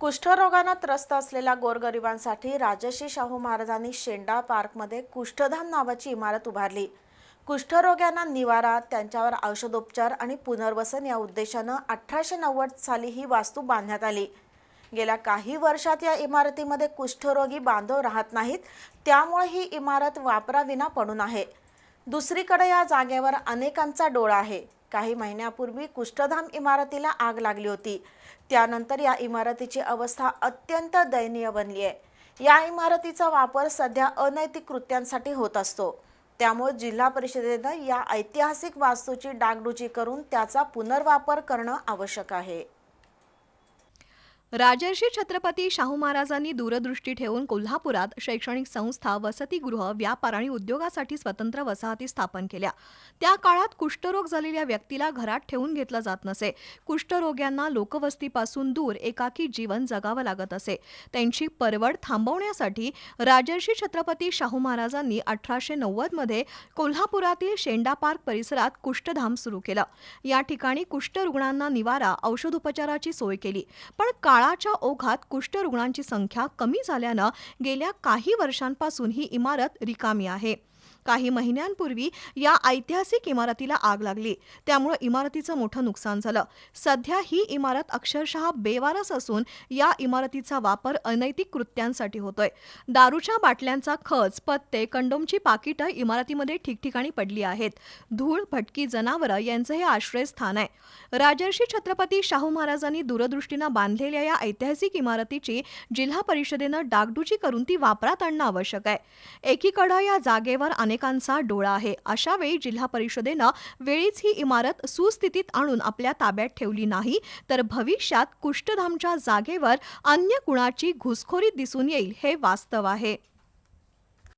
कुष्ठरोगानं त्रस्त असलेल्या गोरगरिबांसाठी राजश्री शाहू महाराजांनी शेंडा पार्कमध्ये कुष्ठधाम नावाची इमारत उभारली. कुष्ठरोग्यांना निवारा त्यांच्यावर औषधोपचार आणि पुनर्वसन या उद्देशानं अठराशे नव्वद साली ही वास्तू बांधण्यात आली. गेल्या काही वर्षात या इमारतीमध्ये कुष्ठरोगी बांधव राहत नाहीत त्यामुळे ही इमारत वापराविना पडून आहे. दुसरीकडे या जागेवर अनेकांचा डोळा आहे. काही महिन्यापूर्वी कुष्ठधाम इमारतीला आग लागली होती. त्यानंतर या इमारतीची अवस्था अत्यंत दयनीय बनली आहे. या इमारतीचा वापर सध्या अनैतिक कृत्यांसाठी होत असतो. त्यामुळे जिल्हा परिषदेनं या ऐतिहासिक वास्तूची डागडुजी करून त्याचा पुनर्वापर करणं आवश्यक आहे. राजर्षी छत्रपती शाहू महाराजांनी दूरदृष्टी ठेवून कोल्हापुरात शैक्षणिक संस्था वसतिगृह व्यापार आणि उद्योगासाठी स्वतंत्र वसाहती स्थापन केल्या. त्या काळात कुष्ठरोग झालेल्या व्यक्तीला घरात ठेवून घेतलं जात नसे. कुष्ठरोग्यांना लोकवस्तीपासून दूर एकाकी जीवन जगावं लागत असे. त्यांची परवड थांबवण्यासाठी राजर्षी छत्रपती शाहू महाराजांनी अठराशे नव्वदमध्ये कोल्हापुरातील शेंडा पार्क परिसरात कुष्ठधाम सुरू केलं. या ठिकाणी कुष्ठरुग्णांना निवारा औषधोपचाराची सोय केली. पण काळ काळाच्या ओघात कुष्ठरुग्णांची संख्या कमी झाल्यानं गेल्या काही वर्षांपासून ही इमारत रिकामी आहे. काही महिन्यांपूर्वी या ऐतिहासिक इमारतीला आग लागली. त्यामुळे इमारतीचं मोठं नुकसान झालं. सध्या ही इमारत अक्षरशः बेवारस असून या इमारतीचा वापर अनैतिक कृत्यांसाठी होतोय. दारूच्या बाटल्यांचा खच पत्ते कंडोमची पाकिटं इमारतीमध्ये ठिकठिकाणी पडली आहेत. धूळ भटकी जनावरं यांचं हे आश्रयस्थान आहे. राजर्षी छत्रपती शाहू महाराजांनी दूरदृष्टीनं बांधलेल्या या ऐतिहासिक इमारतीची जिल्हा परिषदेनं डागडुजी करून ती वापरात आणणं आवश्यक आहे. एकीकडं या जागेवर अनेकांचा डोळा आहे. अशा वेळी जिल्हा परिषदेनं वेळीच ही इमारत सुस्थितीत आणून आपल्या ताब्यात ठेवली नाही तर भविष्यात कुष्ठधामच्या जागेवर अन्य कुणाची घुसखोरी दिसून येईल हे वास्तव आहे.